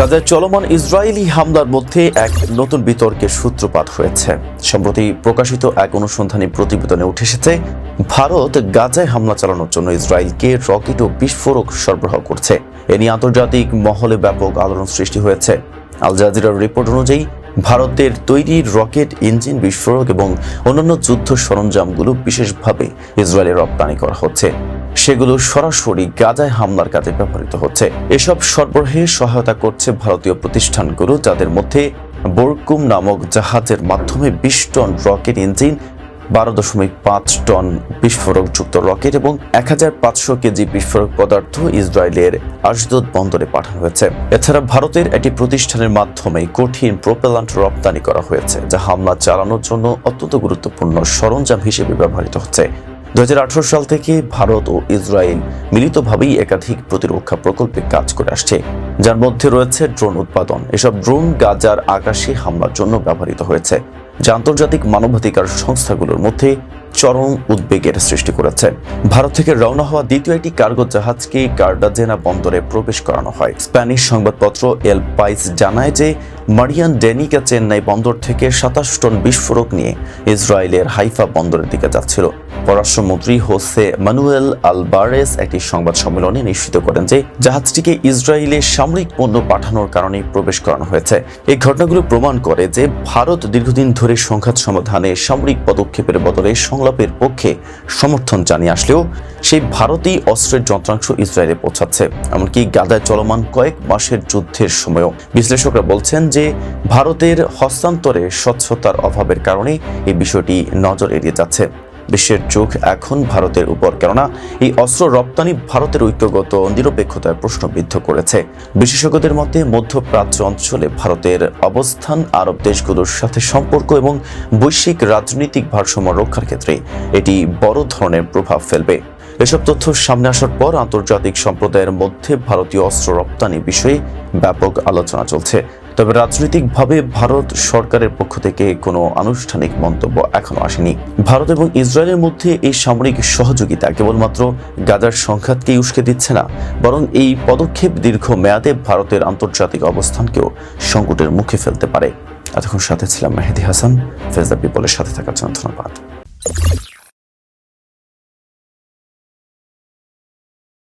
গাজায় চলমান ইসরায়েলি হামলার মধ্যে এক নতুন বিতর্কের সূত্রপাত হয়েছে। সম্প্রতি প্রকাশিত এক অনুসন্ধানী প্রতিবেদনে উঠে এসেছে, ভারত গাজায় হামলা চালানোর জন্য ইসরায়েলকে রকেট ও বিস্ফোরক সরবরাহ করছে। এ নিয়ে আন্তর্জাতিক মহলে ব্যাপক আলোড়ন সৃষ্টি হয়েছে। আল জাজিরার রিপোর্ট অনুযায়ী, ভারতের তৈরি রকেট, ইঞ্জিন বিস্ফোরক এবং অন্যান্য যুদ্ধ সরঞ্জামগুলো বিশেষভাবে ইসরায়েলে রপ্তানি করা হচ্ছে। সেগুলো সরাসরি গাজায় হামলার কাজে ব্যবহৃত হচ্ছে। এসব সরবরাহে সহায়তা করছে ভারতীয় প্রতিষ্ঠানগুলো, যাদের মধ্যে বোরকুম নামক জাহাজের মাধ্যমে বিশ টন রকেট ইঞ্জিন, বারো দশমিক পাঁচ টন বিস্ফোরকযুক্ত রকেট এবং এক হাজার পাঁচশো কেজি বিস্ফোরক পদার্থ ইসরায়েলের আশদোদ বন্দরে পাঠানো হয়েছে। এছাড়া ভারতের একটি প্রতিষ্ঠানের মাধ্যমে কঠিন প্রোপেলান্ট রপ্তানি করা হয়েছে, যা হামলা চালানোর জন্য অত্যন্ত গুরুত্বপূর্ণ সরঞ্জাম হিসেবে ব্যবহৃত হচ্ছে। দু হাজার আঠারো সাল থেকে ভারত ও ইসরায়েল মিলিতভাবেই একাধিক প্রতিরক্ষা প্রকল্পে কাজ করে আসছে, যার মধ্যে রয়েছে ড্রোন উৎপাদন। এসব ড্রোন গাজার আকাশে হামলার জন্য ব্যবহৃত হয়েছে, যা আন্তর্জাতিক মানবাধিকার সংস্থাগুলোর মধ্যে চরম উদ্বেগের সৃষ্টি করেছে। ভারত থেকে রওনা হওয়া দ্বিতীয় একটি কার্গো জাহাজকে কার্ডাজেনা বন্দরে প্রবেশ করানো হয়। স্প্যানিশ সংবাদপত্র এল পাইস জানায় যে, মারিয়ান ডেনিকা চেন্নাই বন্দর থেকে সাতাশ টন বিস্ফোরক নিয়ে ইসরায়েলের হাইফা বন্দরের দিকে যাচ্ছিল। পররাষ্ট্রমন্ত্রী হোসে মানুয়েল আলবারেস একটি সংবাদ সম্মেলনে নিশ্চিত করেন যে জাহাজটিকে ইসরায়েলে সামরিক পণ্য পাঠানোর কারণে প্রবেশ করানো হয়েছে। এই ঘটনাগুলো প্রমাণ করে যে ভারত দীর্ঘদিন ধরে সংঘাত সমাধানে সামরিক পদক্ষেপের বদলে সংলাপের পক্ষে সমর্থন জানিয়ে আসলেও সেই ভারতই অস্ত্রের যন্ত্রাংশ ইসরায়েলে পৌঁছাচ্ছে। এমনকি গাদায় চলমান কয়েক মাসের যুদ্ধের সময়ও। বিশ্লেষকরা বলছেন যে ভারতের হস্তান্তরে স্বচ্ছতার অভাবের কারণে এই বিষয়টি নজর এড়িয়ে যাচ্ছে। বিশ্বের চোখ এখন ভারতের উপর। কেননা, এই অস্ত্র রপ্তানি ভারতের ঐক্যগত নিরপেক্ষতায় প্রশ্নবিদ্ধ করেছে। বিশেষজ্ঞদের মতে, মধ্যপ্রাচ্য অঞ্চলে ভারতের অবস্থান, আরব দেশগুলোর সাথে সম্পর্ক এবং বৈশ্বিক রাজনৈতিক ভারসাম্য রক্ষার ক্ষেত্রে এটি বড় ধরনের প্রভাব ফেলবে। এসব তথ্য সামনে আসার পর আন্তর্জাতিক সম্প্রদায়ের মধ্যে ভারতীয় অস্ত্র রপ্তানি বিষয়ে ব্যাপক আলোচনা চলছে। তবে রাজনৈতিকভাবে ভারত সরকারের পক্ষ থেকে কোনো আনুষ্ঠানিক মন্তব্য এখনও আসেনি। ভারত এবং ইসরায়েলের মধ্যে এই সামরিক সহযোগিতা কেবলমাত্র গাজার সংঘাতকেই উস্কে দিচ্ছে না, বরং এই পদক্ষেপ দীর্ঘ মেয়াদে ভারতের আন্তর্জাতিক অবস্থানকেও সংকটের মুখে ফেলতে পারে। এতক্ষণ সাথে ছিলাম মেহেদি হাসান ফেজদা পিপলের সাথে থাকার জন্য ধন্যবাদ।